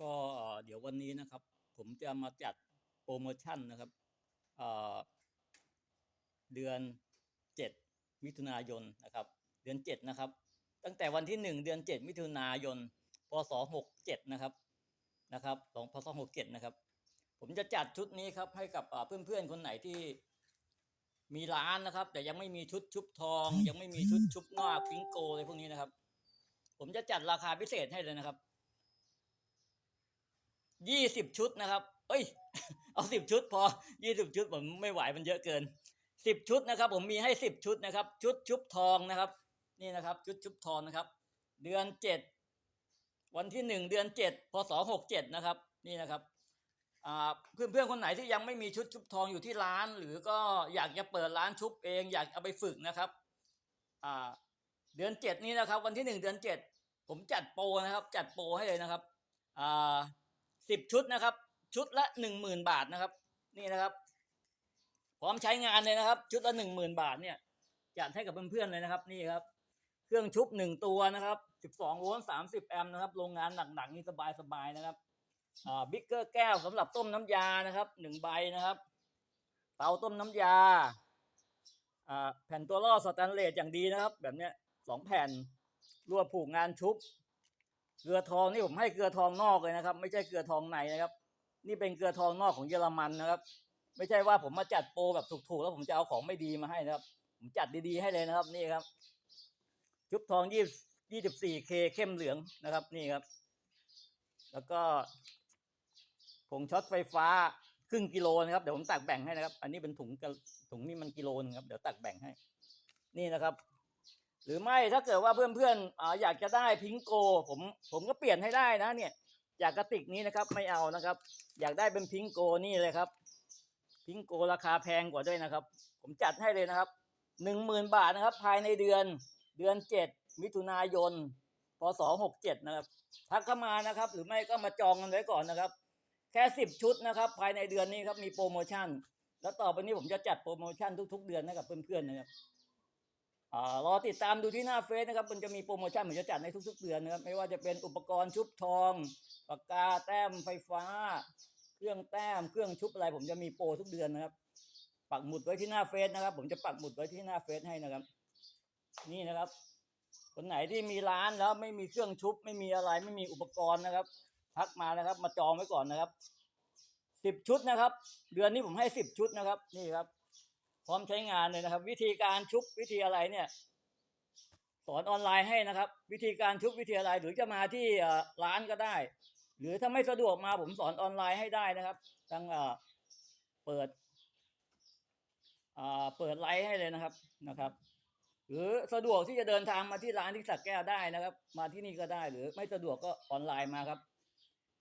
ก็เดี๋ยววันนี้นะครับ ผมจะมาจัดโปรโมชั่นนะครับเดือนเจ็ดมิถุนายนนะครับ เดือนเจ็ดนะครับ ตั้งแต่วันที่หนึ่งเดือนเจ็ดมิถุนายน พศหกเจ็ดนะครับนะครับสองพศหกเจ็ดนะครับ ผมจะจัดชุดนี้ครับให้กับเพื่อนๆ คนไหนที่มีร้านนะครับ แต่ยังไม่มีชุดชุบทอง ยังไม่มีชุดชุบงอกพิงโกอะไรพวกนี้นะครับ ผมจะจัดราคาพิเศษให้เลยนะครับ ยี่สิบชุดนะครับ เอ้ย เอาสิบชุดพอยี่สิบชุดผมไม่ไหวมันเยอะเกินสิบชุดนะครับ ผมมีให้สิบชุดนะครับ ชุดชุบทองนะครับ นี่นะครับ ชุดชุบทองนะครับ เดือนเจ็ดวันที่หนึ่งเดือนเจ็ดพศหกเจ็ดนะครับ นี่นะครับเพื่อนเพื่อนคนไหนที่ยังไม่มีชุดชุบทองอยู่ที่ร้าน หรือก็อยากจะเปิดร้านชุบเอง อยากเอาไปฝึกนะครับเดือนเจ็ดนี้นะครับ วันที่หนึ่งเดือนเจ็ดผมจัดโปรนะครับ จัดโปรให้เลยนะครับอ่า สิบชุดนะครับ ชุดละหนึ่งหมื่นบาทนะครับ นี่นะครับ พร้อมใช้งานเลยนะครับ ชุดละหนึ่งหมื่นบาทเนี่ยจัดให้กับเพื่อนๆเลยนะครับ นี่ครับ เครื่องชุบหนึ่งตัวนะครับสิบสองโวลต์สามสิบแอมป์นะครับ โรงงานหนักๆนี่สบายๆนะครับอ่าบิ๊กเกอร์แก้วสำหรับต้มน้ำยานะครับหนึ่งใบนะครับเตาต้มน้ำยาอ่าแผ่นตัวล่อสแตนเลสอย่างดีนะครับ แบบเนี้ยสองแผ่นรวบผูกงานชุบ เกลือทองนี่ผมให้เกลือทองนอกเลยนะครับ ไม่ใช่เกลือทองในนะครับ นี่เป็นเกลือทองนอกของเยอรมันนะครับ ไม่ใช่ว่าผมมาจัดโปรแบบถูกๆ แล้วผมจะเอาของไม่ดีมาให้นะครับ ผมจัดดีๆให้เลยนะครับนี่ครับ ชุบทองยี่ยี่สิบสี่เคเข้มเหลืองนะครับนี่ครับ แล้วก็ผงช็อตไฟฟ้าครึ่งกิโลนะครับเดี๋ยวผมตักแบ่งให้นะครับ อันนี้เป็นถุงกะถุงนี่มันกิโลนึงครับเดี๋ยวตักแบ่งให้ นี่นะครับ หรือไม่ถ้าเกิดว่าเพื่อนๆออยากจะได้พิงโก ผมผมก็เปลี่ยนให้ได้นะเนี่ยจากกระติกนี้นะครับไม่เอานะครับ อยากได้เป็นพิงโกนี่เลยครับ พิงโกราคาแพงกว่าด้วยนะครับ ผมจัดให้เลยนะครับหนึ่งหมื่นบาทนะครับ ภายในเดือนเดือนเจ็ดมิถุนายนพศหกเจ็ดนะครับทักเข้ามานะครับ หรือไม่ก็มาจองกันไว้ก่อนนะครับ แค่สิบชุดนะครับ ภายในเดือนนี้ครับมีโปรโมชั่น แล้วต่อไปนี้ผมจะจัดโปรโมชั่นทุก ๆ เดือนให้กับเพื่อนๆนะครับ รอติดตามดูที่หน้าเฟซนะครับ มันจะมีโปรโมชั่นผมจะจัดในทุก ๆ เดือนนะครับ ไม่ว่าจะเป็นอุปกรณ์ชุบทอง ปากกาแต้มไฟฟ้า เครื่องแต้ม เครื่องชุบอะไร ผมจะมีโปรทุกเดือนนะครับ ปักหมุดไว้ที่หน้าเฟซนะครับ ผมจะปักหมุดไว้ที่หน้าเฟซให้นะครับ นี่นะครับ คนไหนที่มีร้านแล้วไม่มีเครื่องชุบ ไม่มีอะไร ไม่มีอุปกรณ์นะครับทักมานะครับ มาจองไว้ก่อนนะครับสิบชุดนะครับ เดือนนี้ผมให้สิบชุดนะครับ นี่ครับ พร้อมใช้งานเลยนะครับ วิธีการชุบวิธีอะไรเนี่ย สอนออนไลน์ให้นะครับ วิธีการชุบวิธีอะไรหรือจะมาที่ร้านก็ได้ หรือถ้าไม่สะดวกมาผมสอนออนไลน์ให้ได้นะครับทั้งเปิดเปิดไลฟ์ให้เลยนะครับนะครับ หรือสะดวกที่จะเดินทางมาที่ร้านที่สักแก้วได้นะครับ มาที่นี่ก็ได้ หรือไม่สะดวกก็ออนไลน์มาครับ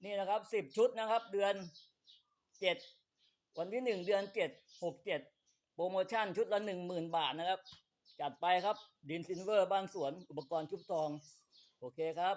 นี่นะครับสิบชุดนะครับ เดือนเจ็ดวันที่หนึ่งเดือนเจ็ดหกเจ็ด โปรโมชั่นชุดละหนึ่งหมื่นบาทนะครับ จัดไปครับดินซินเวอร์บ้านสวนอุปกรณ์ชุบทอง โอเคครับ